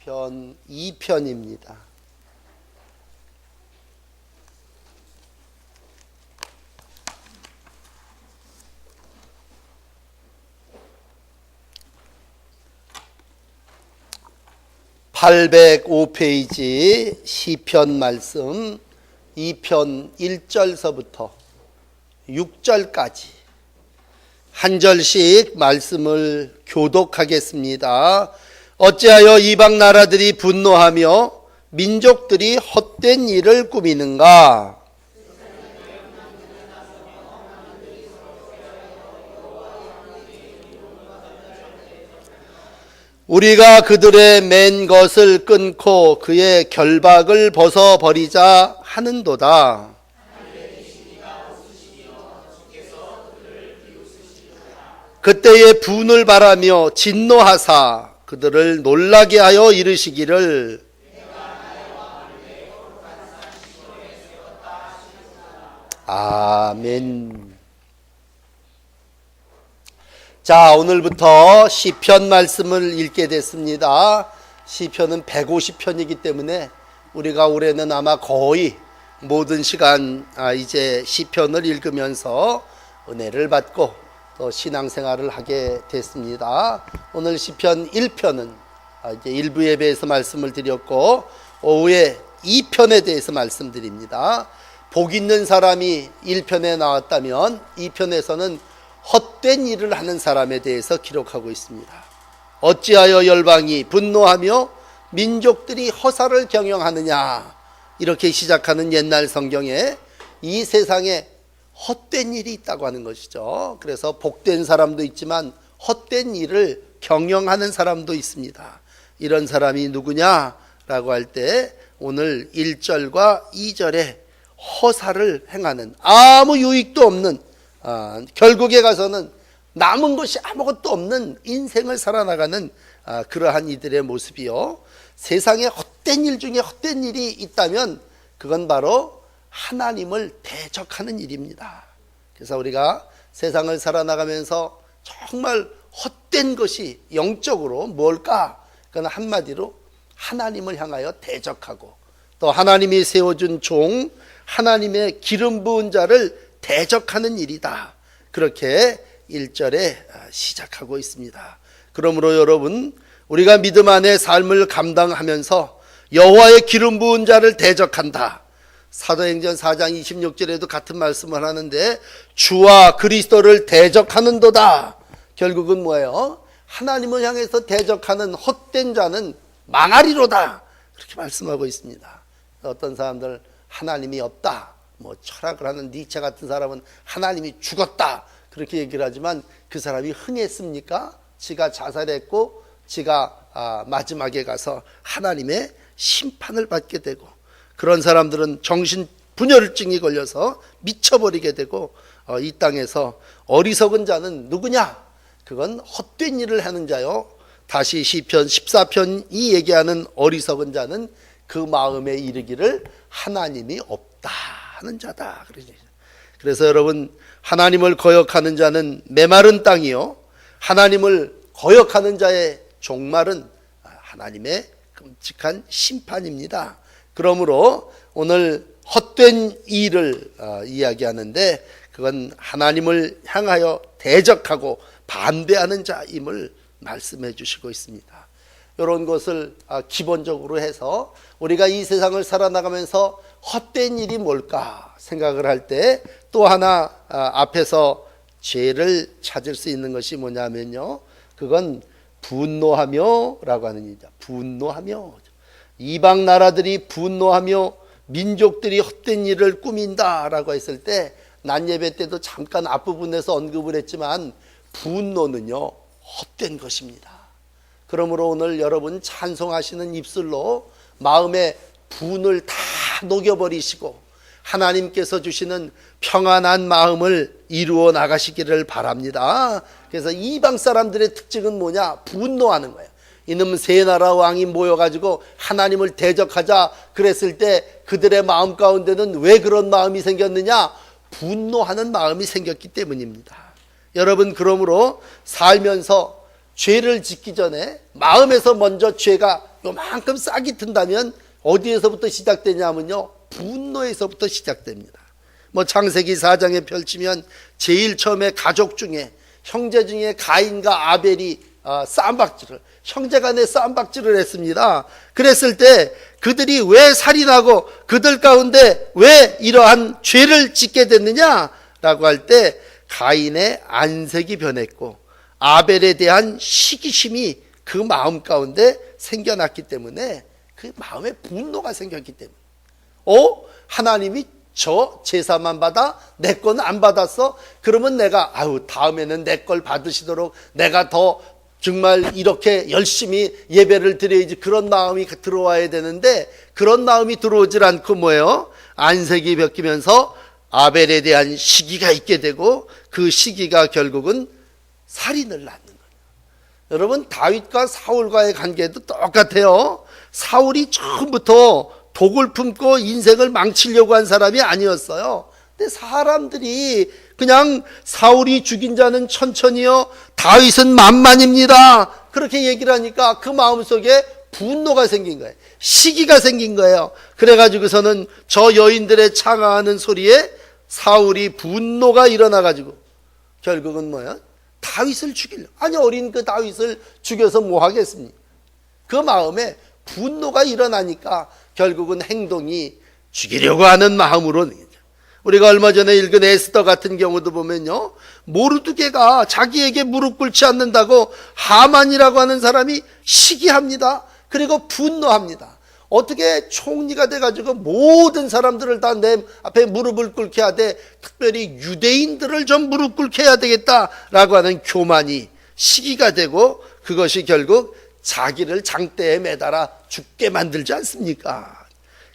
시편 2편입니다. (805 페이지) 시편 말씀 2편 1절서부터 6절까지 한 절씩 말씀을 교독하겠습니다. 어찌하여 이방 나라들이 분노하며 민족들이 헛된 일을 꾸미는가? 우리가 그들의 맨 것을 끊고 그의 결박을 벗어 버리자 하는도다. 그때에 분을 바라며 진노하사 그들을 놀라게 하여 이르시기를 아멘. 자, 오늘부터 시편 말씀을 읽게 됐습니다. 시편은 150편이기 때문에 우리가 올해는 아마 거의 모든 시간 아, 이제 시편을 읽으면서 은혜를 받고 또 신앙생활을 하게 됐습니다. 오늘 시편 1편은 아, 이제 일부 예배에서 말씀을 드렸고 오후에 2편에 대해서 말씀드립니다. 복 있는 사람이 1편에 나왔다면 2편에서는 헛된 일을 하는 사람에 대해서 기록하고 있습니다. 어찌하여 열방이 분노하며 민족들이 허사를 경영하느냐 이렇게 시작하는 옛날 성경에 이 세상에 헛된 일이 있다고 하는 것이죠. 그래서 복된 사람도 있지만 헛된 일을 경영하는 사람도 있습니다. 이런 사람이 누구냐라고 할 때 오늘 1절과 2절에 허사를 행하는 아무 유익도 없는 아, 결국에 가서는 남은 것이 아무것도 없는 인생을 살아나가는 아, 그러한 이들의 모습이요. 세상에 헛된 일 중에 헛된 일이 있다면 그건 바로 하나님을 대적하는 일입니다. 그래서 우리가 세상을 살아나가면서 정말 헛된 것이 영적으로 뭘까? 그건 한마디로 하나님을 향하여 대적하고 또 하나님이 세워준 종, 하나님의 기름 부은 자를 대적하는 일이다. 그렇게 1절에 시작하고 있습니다. 그러므로 여러분, 우리가 믿음 안에 삶을 감당하면서 여호와의 기름 부은 자를 대적한다. 사도행전 4장 26절에도 같은 말씀을 하는데 주와 그리스도를 대적하는도다. 결국은 뭐예요? 하나님을 향해서 대적하는 헛된 자는 망하리로다. 그렇게 말씀하고 있습니다. 어떤 사람들 하나님이 없다. 뭐 철학을 하는 니체 같은 사람은 하나님이 죽었다. 그렇게 얘기를 하지만 그 사람이 흥했습니까? 지가 자살했고 지가 아, 마지막에 가서 하나님의 심판을 받게 되고 그런 사람들은 정신 분열증이 걸려서 미쳐버리게 되고 어, 이 땅에서 어리석은 자는 누구냐? 그건 헛된 일을 하는 자요. 다시 시편 14편이 얘기하는 어리석은 자는 그 마음에 이르기를 하나님이 없다 하는 자다. 그래서 여러분 하나님을 거역하는 자는 메마른 땅이요. 하나님을 거역하는 자의 종말은 하나님의 끔찍한 심판입니다. 그러므로 오늘 헛된 일을 어, 이야기하는데 그건 하나님을 향하여 대적하고 반대하는 자임을 말씀해 주시고 있습니다. 이런 것을 아, 기본적으로 해서 우리가 이 세상을 살아나가면서 헛된 일이 뭘까 생각을 할 때 또 하나 아, 앞에서 죄를 찾을 수 있는 것이 뭐냐면요. 그건 분노하며 라고 하는 일이죠. 분노하며 이방 나라들이 분노하며 민족들이 헛된 일을 꾸민다라고 했을 때 난 예배 때도 잠깐 앞부분에서 언급을 했지만 분노는요 헛된 것입니다. 그러므로 오늘 여러분 찬송하시는 입술로 마음의 분을 다 녹여버리시고 하나님께서 주시는 평안한 마음을 이루어 나가시기를 바랍니다. 그래서 이방 사람들의 특징은 뭐냐? 분노하는 거예요. 이놈 세 나라 왕이 모여가지고 하나님을 대적하자 그랬을 때 그들의 마음 가운데는 왜 그런 마음이 생겼느냐? 분노하는 마음이 생겼기 때문입니다. 여러분, 그러므로 살면서 죄를 짓기 전에 마음에서 먼저 죄가 요만큼 싹이 든다면 어디에서부터 시작되냐면요. 분노에서부터 시작됩니다. 뭐 창세기 4장에 펼치면 제일 처음에 가족 중에 형제 중에 가인과 아벨이 아, 쌈박질을 형제 간에 쌈박질을 했습니다. 그랬을 때 그들이 왜 살인하고 그들 가운데 왜 이러한 죄를 짓게 됐느냐라고 할 때 가인의 안색이 변했고 아벨에 대한 시기심이 그 마음 가운데 생겨났기 때문에 그 마음에 분노가 생겼기 때문에 어? 하나님이 저 제사만 받아 내 거는 안 받았어? 그러면 내가 아유 다음에는 내 걸 받으시도록 내가 더 정말 이렇게 열심히 예배를 드려야지 그런 마음이 들어와야 되는데 그런 마음이 들어오질 않고 뭐예요? 안색이 벗기면서 아벨에 대한 시기가 있게 되고 그 시기가 결국은 살인을 낳는 거예요. 여러분 다윗과 사울과의 관계도 똑같아요. 사울이 처음부터 독을 품고 인생을 망치려고 한 사람이 아니었어요. 근데 사람들이 그냥 사울이 죽인 자는 천천히요, 다윗은 만만입니다. 그렇게 얘기를 하니까 그 마음속에 분노가 생긴 거예요. 시기가 생긴 거예요. 그래가지고서는 저 여인들의 창하는 소리에 사울이 분노가 일어나가지고 결국은 뭐야? 다윗을 죽이려. 아니 어린 그 다윗을 죽여서 뭐 하겠습니까? 그 마음에 분노가 일어나니까 결국은 행동이 죽이려고 하는 마음으로 우리가 얼마 전에 읽은 에스더 같은 경우도 보면요. 모르드게가 자기에게 무릎 꿇지 않는다고 하만이라고 하는 사람이 시기합니다. 그리고 분노합니다. 어떻게 총리가 돼가지고 모든 사람들을 다 내 앞에 무릎을 꿇게 하되 특별히 유대인들을 좀 무릎 꿇게 해야 되겠다라고 하는 교만이 시기가 되고 그것이 결국 자기를 장대에 매달아 죽게 만들지 않습니까?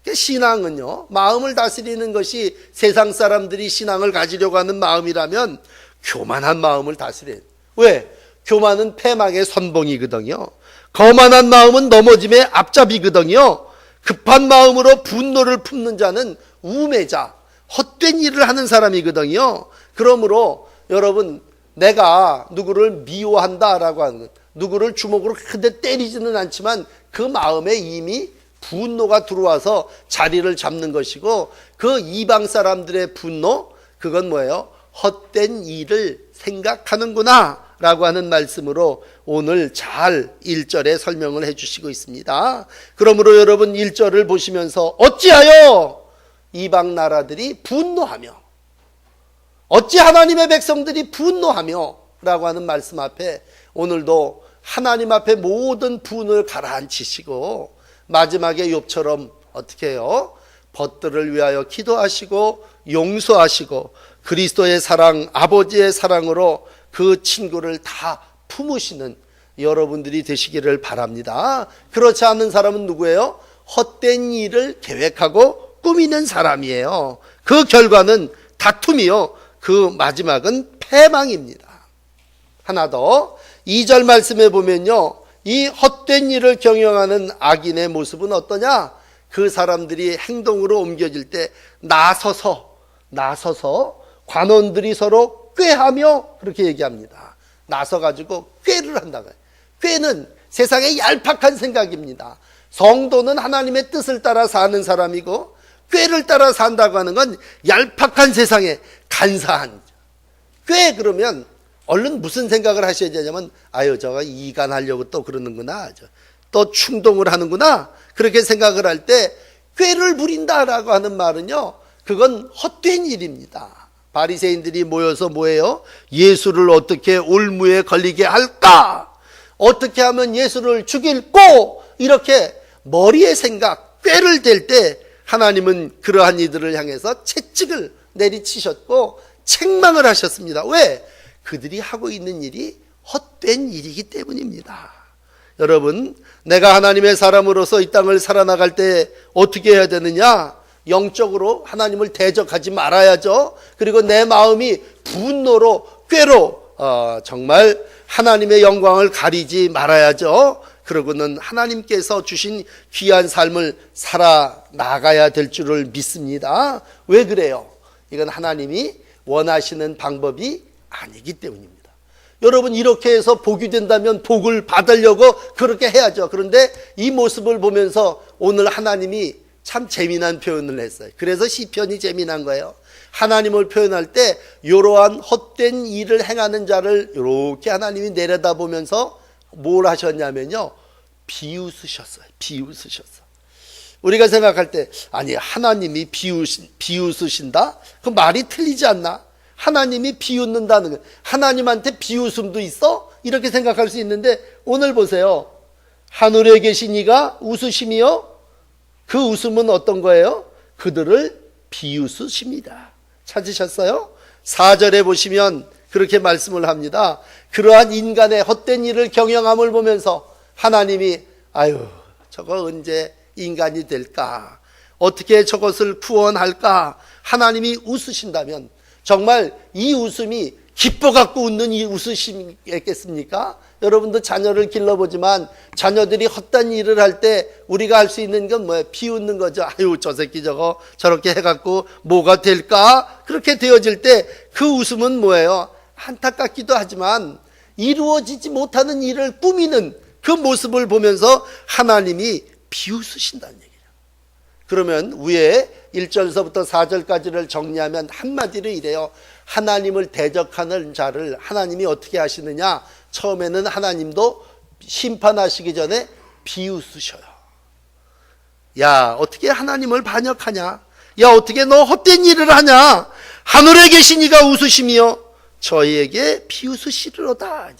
그러니까 신앙은요, 마음을 다스리는 것이 세상 사람들이 신앙을 가지려고 하는 마음이라면 교만한 마음을 다스려야 왜? 교만은 패망의 선봉이거든요. 거만한 마음은 넘어짐의 앞잡이거든요. 급한 마음으로 분노를 품는 자는 우매자, 헛된 일을 하는 사람이거든요. 그러므로 여러분, 내가 누구를 미워한다라고 하는 것, 누구를 주먹으로 크게 때리지는 않지만 그 마음에 이미 분노가 들어와서 자리를 잡는 것이고 그 이방 사람들의 분노 그건 뭐예요? 헛된 일을 생각하는구나 라고 하는 말씀으로 오늘 잘 1절에 설명을 해 주시고 있습니다. 그러므로 여러분 1절을 보시면서 어찌하여 이방 나라들이 분노하며 어찌 하나님의 백성들이 분노하며 라고 하는 말씀 앞에 오늘도 하나님 앞에 모든 분을 가라앉히시고 마지막에 욥처럼 어떻게 해요? 벗들을 위하여 기도하시고 용서하시고 그리스도의 사랑, 아버지의 사랑으로 그 친구를 다 품으시는 여러분들이 되시기를 바랍니다. 그렇지 않은 사람은 누구예요? 헛된 일을 계획하고 꾸미는 사람이에요. 그 결과는 다툼이요. 그 마지막은 패망입니다. 하나 더 2절 말씀에 보면요. 이 헛된 일을 경영하는 악인의 모습은 어떠냐? 그 사람들이 행동으로 옮겨질 때 나서서 나서서 관원들이 서로 꾀하며 그렇게 얘기합니다. 나서 가지고 꾀를 한다고요. 꾀는 세상의 얄팍한 생각입니다. 성도는 하나님의 뜻을 따라 사는 사람이고 꾀를 따라 산다고 하는 건 얄팍한 세상에 간사한 꾀 그러면 얼른 무슨 생각을 하셔야 되냐면 아유 저가 이간하려고 또 그러는구나. 또 충동을 하는구나. 그렇게 생각을 할 때 꾀를 부린다라고 하는 말은요 그건 헛된 일입니다. 바리새인들이 모여서 뭐예요? 예수를 어떻게 올무에 걸리게 할까? 어떻게 하면 예수를 죽일고 이렇게 머리의 생각 꾀를 댈 때 하나님은 그러한 이들을 향해서 채찍을 내리치셨고 책망을 하셨습니다. 왜 그들이 하고 있는 일이 헛된 일이기 때문입니다. 여러분, 내가 하나님의 사람으로서 이 땅을 살아나갈 때 어떻게 해야 되느냐? 영적으로 하나님을 대적하지 말아야죠. 그리고 내 마음이 분노로, 꾀로, 어, 정말 하나님의 영광을 가리지 말아야죠. 그러고는 하나님께서 주신 귀한 삶을 살아 나가야 될 줄을 믿습니다. 왜 그래요? 이건 하나님이 원하시는 방법이 아니기 때문입니다. 여러분 이렇게 해서 복이 된다면 복을 받으려고 그렇게 해야죠. 그런데 이 모습을 보면서 오늘 하나님이 참 재미난 표현을 했어요. 그래서 시편이 재미난 거예요. 하나님을 표현할 때 이러한 헛된 일을 행하는 자를 이렇게 하나님이 내려다보면서 뭘 하셨냐면요. 비웃으셨어요. 비웃으셨어. 우리가 생각할 때 아니 하나님이 비웃, 비웃으신다? 그 말이 틀리지 않나? 하나님이 비웃는다는 거. 하나님한테 비웃음도 있어? 이렇게 생각할 수 있는데 오늘 보세요. 하늘에 계신 이가 웃으심이요. 그 웃음은 어떤 거예요? 그들을 비웃으십니다. 찾으셨어요? 4절에 보시면 그렇게 말씀을 합니다. 그러한 인간의 헛된 일을 경영함을 보면서 하나님이 아유 저거 언제 인간이 될까? 어떻게 저것을 구원할까? 하나님이 웃으신다면 정말 이 웃음이 기뻐 갖고 웃는 이 웃으심이겠습니까? 여러분도 자녀를 길러보지만 자녀들이 헛된 일을 할 때 우리가 할 수 있는 건 뭐예요? 비웃는 거죠. 아유, 저 새끼 저거 저렇게 해갖고 뭐가 될까? 그렇게 되어질 때 그 웃음은 뭐예요? 안타깝기도 하지만 이루어지지 못하는 일을 꾸미는 그 모습을 보면서 하나님이 비웃으신다는 얘기죠. 그러면 위에 1절서부터 4절까지를 정리하면 한마디로 이래요. 하나님을 대적하는 자를 하나님이 어떻게 하시느냐? 처음에는 하나님도 심판하시기 전에 비웃으셔요. 야, 어떻게 하나님을 반역하냐? 야, 어떻게 너 헛된 일을 하냐? 하늘에 계신 이가 웃으시며 저희에게 비웃으시리로다.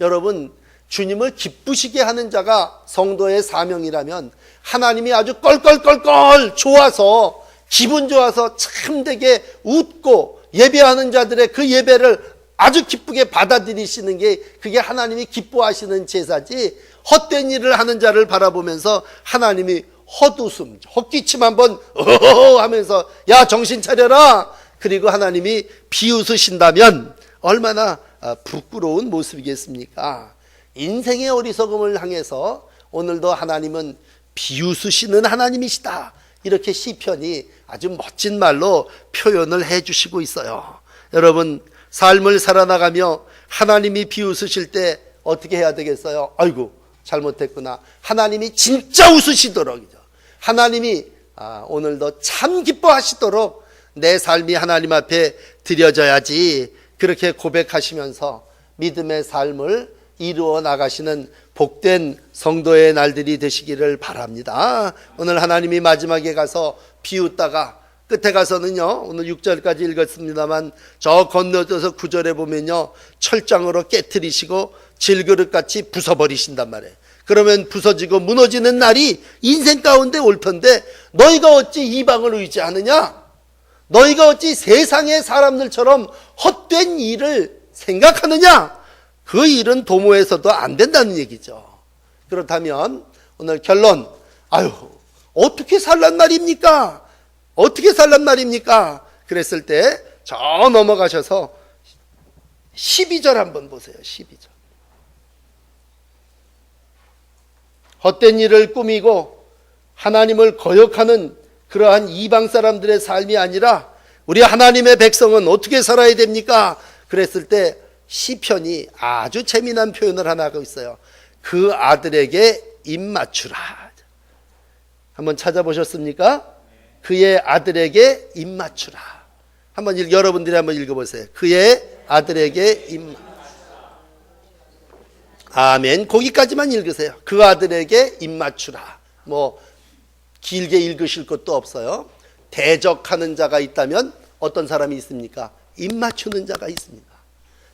여러분, 주님을 기쁘시게 하는 자가 성도의 사명이라면 하나님이 아주 껄껄껄껄 좋아서 기분 좋아서 참 되게 웃고 예배하는 자들의 그 예배를 아주 기쁘게 받아들이시는 게 그게 하나님이 기뻐하시는 제사지 헛된 일을 하는 자를 바라보면서 하나님이 헛웃음, 헛기침 한번 어허 하면서 야 정신 차려라 그리고 하나님이 비웃으신다면 얼마나 아, 부끄러운 모습이겠습니까? 인생의 어리석음을 향해서 오늘도 하나님은 비웃으시는 하나님이시다. 이렇게 시편이 아주 멋진 말로 표현을 해 주시고 있어요. 여러분, 삶을 살아나가며 하나님이 비웃으실 때 어떻게 해야 되겠어요? 아이고, 잘못했구나. 하나님이 진짜 웃으시도록이죠. 하나님이 아, 오늘도 참 기뻐하시도록 내 삶이 하나님 앞에 드려져야지 그렇게 고백하시면서 믿음의 삶을 이루어 나가시는 복된 성도의 날들이 되시기를 바랍니다. 오늘 하나님이 마지막에 가서 비웃다가 끝에 가서는요, 오늘 6절까지 읽었습니다만, 저 건너져서 9절에 보면요, 철장으로 깨뜨리시고 질그릇같이 부숴버리신단 말이에요. 그러면 부서지고 무너지는 날이 인생 가운데 올 텐데, 너희가 어찌 이방을 의지하느냐? 너희가 어찌 세상의 사람들처럼 헛된 일을 생각하느냐? 그 일은 도모에서도 안 된다는 얘기죠. 그렇다면 오늘 결론, 아유, 어떻게 살란 말입니까? 어떻게 살란 말입니까? 그랬을 때 저 넘어가셔서 12절 한번 보세요. 12절. 헛된 일을 꾸미고 하나님을 거역하는 그러한 이방 사람들의 삶이 아니라 우리 하나님의 백성은 어떻게 살아야 됩니까? 그랬을 때 시편이 아주 재미난 표현을 하나 하고 있어요. 그 아들에게 입 맞추라. 한번 찾아보셨습니까? 그의 아들에게 입 맞추라. 한번 읽, 여러분들이 한번 읽어보세요. 그의 아들에게 입 아멘. 거기까지만 읽으세요. 그 아들에게 입 맞추라. 뭐 길게 읽으실 것도 없어요. 대적하는 자가 있다면 어떤 사람이 있습니까? 입 맞추는 자가 있습니다.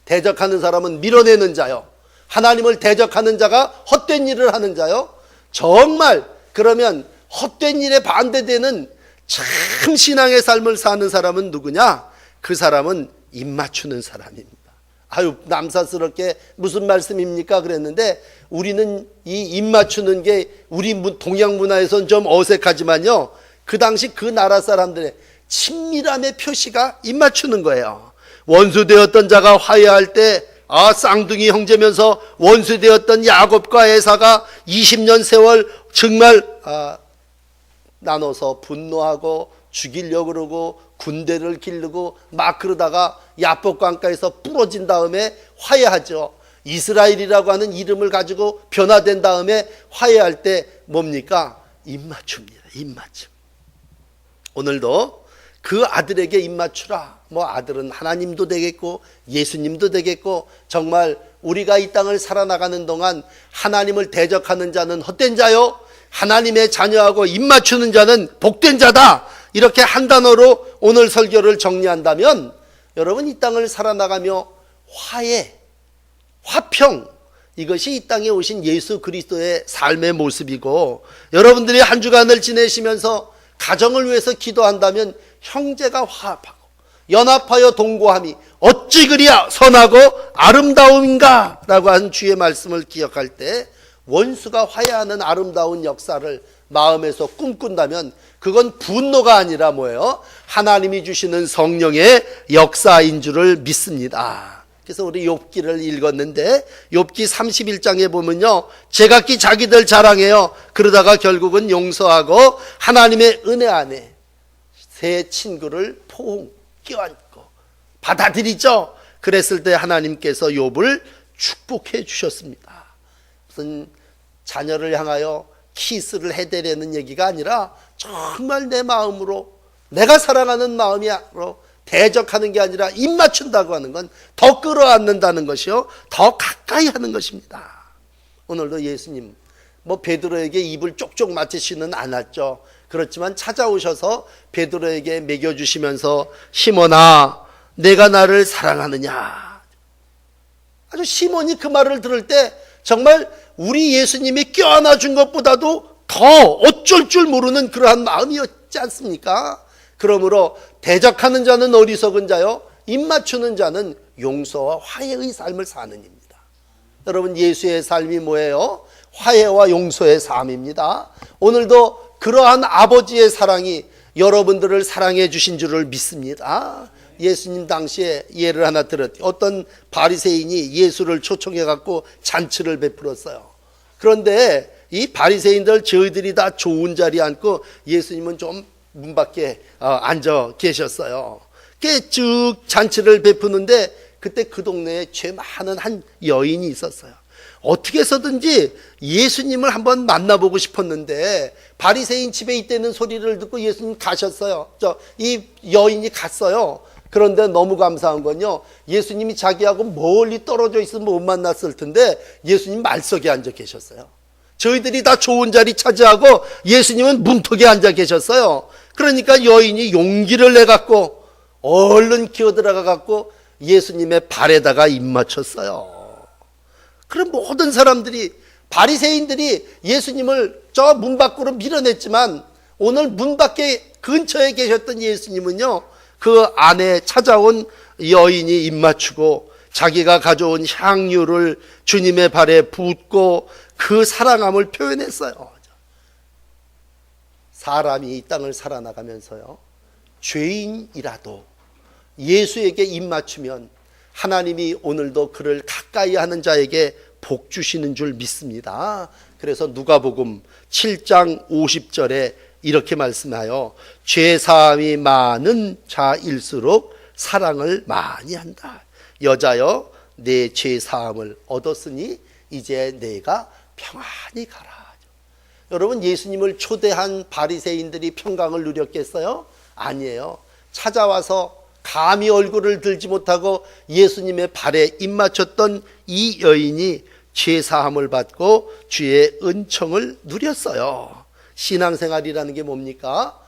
대적하는 사람은 밀어내는 자요. 하나님을 대적하는 자가 헛된 일을 하는 자요. 정말 그러면 헛된 일에 반대되는 참 신앙의 삶을 사는 사람은 누구냐? 그 사람은 입 맞추는 사람입니다. 아유, 남사스럽게 무슨 말씀입니까? 그랬는데 우리는 이 입 맞추는 게 우리 동양 문화에선 좀 어색하지만요. 그 당시 그 나라 사람들의 친밀함의 표시가 입 맞추는 거예요. 원수되었던 자가 화해할 때 아, 쌍둥이 형제면서 원수되었던 야곱과 에사가 20년 세월 정말 아, 나눠서 분노하고 죽이려고 그러고 군대를 기르고 막 그러다가 야복강가에서 부러진 다음에 화해하죠. 이스라엘이라고 하는 이름을 가지고 변화된 다음에 화해할 때 뭡니까? 입맞춤입니다. 입맞춤. 오늘도 그 아들에게 입맞추라. 뭐 아들은 하나님도 되겠고 예수님도 되겠고 정말 우리가 이 땅을 살아나가는 동안 하나님을 대적하는 자는 헛된 자요. 하나님의 자녀하고 입맞추는 자는 복된 자다. 이렇게 한 단어로 오늘 설교를 정리한다면 여러분 이 땅을 살아나가며 화해, 화평 이것이 이 땅에 오신 예수 그리스도의 삶의 모습이고 여러분들이 한 주간을 지내시면서 가정을 위해서 기도한다면 형제가 화합하고 연합하여 동거함이 어찌 그리야 선하고 아름다움인가 라고 한 주의 말씀을 기억할 때 원수가 화해하는 아름다운 역사를 마음에서 꿈꾼다면 그건 분노가 아니라 뭐예요? 하나님이 주시는 성령의 역사인 줄을 믿습니다. 그래서 우리 욥기를 읽었는데 욥기 31장에 보면요. 제각기 자기들 자랑해요. 그러다가 결국은 용서하고 하나님의 은혜 안에 새 친구를 포옹 껴안고 받아들이죠. 그랬을 때 하나님께서 욥을 축복해 주셨습니다. 무슨 자녀를 향하여 키스를 해대려는 얘기가 아니라 정말 내 마음으로 내가 사랑하는 마음이로 대적하는 게 아니라 입 맞춘다고 하는 건 더 끌어안는다는 것이요. 더 가까이 하는 것입니다. 오늘도 예수님 뭐 베드로에게 입을 쪽쪽 맞추시는 않았죠. 그렇지만 찾아오셔서 베드로에게 먹여 주시면서 시몬아 내가 나를 사랑하느냐. 아주 시몬이 그 말을 들을 때 정말 우리 예수님이 껴안아 준 것보다도 더 어쩔 줄 모르는 그러한 마음이었지 않습니까? 그러므로 대적하는 자는 어리석은 자요, 입 맞추는 자는 용서와 화해의 삶을 사는 입니다. 여러분 예수의 삶이 뭐예요? 화해와 용서의 삶입니다. 오늘도 그러한 아버지의 사랑이 여러분들을 사랑해 주신 줄을 믿습니다. 예수님 당시에 예를 하나 들었 어떤 바리새인이 예수를 초청해 갖고 잔치를 베풀었어요. 그런데 이 바리새인들 저희들이 다 좋은 자리에 앉고 예수님은 좀 문 밖에 어, 앉아 계셨어요. 쭉 잔치를 베푸는데 그때 그 동네에 죄 많은 한 여인이 있었어요. 어떻게 해서든지 예수님을 한번 만나보고 싶었는데 바리새인 집에 있다는 소리를 듣고 예수님 가셨어요. 저 이 여인이 갔어요. 그런데 너무 감사한 건요. 예수님이 자기하고 멀리 떨어져 있으면 못 만났을 텐데 예수님 말석에 앉아 계셨어요. 저희들이 다 좋은 자리 차지하고 예수님은 문턱에 앉아 계셨어요. 그러니까 여인이 용기를 내 갖고 얼른 기어 들어가 갖고 예수님의 발에다가 입 맞췄어요. 그럼 모든 사람들이 바리새인들이 예수님을 저 문 밖으로 밀어냈지만 오늘 문 밖에 근처에 계셨던 예수님은요. 그 안에 찾아온 여인이 입 맞추고 자기가 가져온 향유를 주님의 발에 붓고 그 사랑함을 표현했어요. 사람이 이 땅을 살아나가면서요. 죄인이라도 예수에게 입 맞추면 하나님이 오늘도 그를 가까이 하는 자에게 복 주시는 줄 믿습니다. 그래서 누가복음 7장 50절에 이렇게 말씀하여 죄 사함이 많은 자일수록 사랑을 많이 한다. 여자여 내 죄 사함을 얻었으니 이제 내가 평안히 가라. 여러분 예수님을 초대한 바리새인들이 평강을 누렸겠어요? 아니에요. 찾아와서 감히 얼굴을 들지 못하고 예수님의 발에 입 맞췄던 이 여인이 죄 사함을 받고 주의 은총을 누렸어요. 신앙생활이라는 게 뭡니까?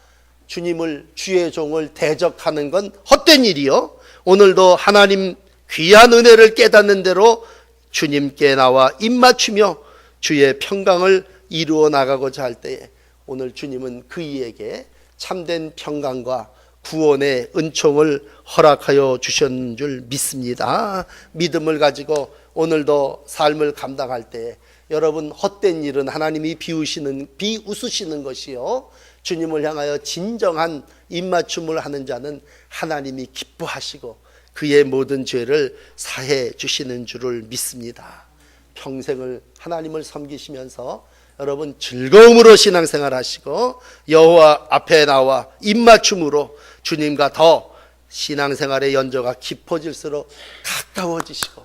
주님을 주의 종을 대적하는 건 헛된 일이요. 오늘도 하나님 귀한 은혜를 깨닫는 대로 주님께 나와 입 맞추며 주의 평강을 이루어 나가고자 할 때에 오늘 주님은 그이에게 참된 평강과 구원의 은총을 허락하여 주셨는 줄 믿습니다. 믿음을 가지고 오늘도 삶을 감당할 때 여러분 헛된 일은 하나님이 비우시는 비웃으시는 것이요. 주님을 향하여 진정한 입맞춤을 하는 자는 하나님이 기뻐하시고 그의 모든 죄를 사해 주시는 줄을 믿습니다. 평생을 하나님을 섬기시면서 여러분 즐거움으로 신앙생활 하시고 여호와 앞에 나와 입맞춤으로 주님과 더 신앙생활의 연조가 깊어질수록 가까워지시고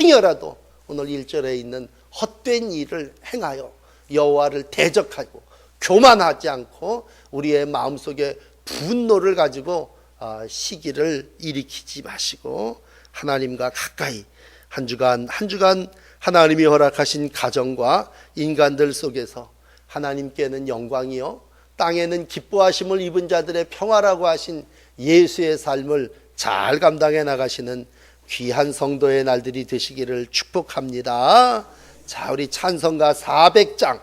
행여라도 오늘 1절에 있는 헛된 일을 행하여 여호와를 대적하고 교만하지 않고 우리의 마음속에 분노를 가지고 아, 시기를 일으키지 마시고 하나님과 가까이 한 주간 한 주간 하나님이 허락하신 가정과 인간들 속에서 하나님께는 영광이요 땅에는 기뻐하심을 입은 자들의 평화라고 하신 예수의 삶을 잘 감당해 나가시는 귀한 성도의 날들이 되시기를 축복합니다. 자, 우리 찬송가 400장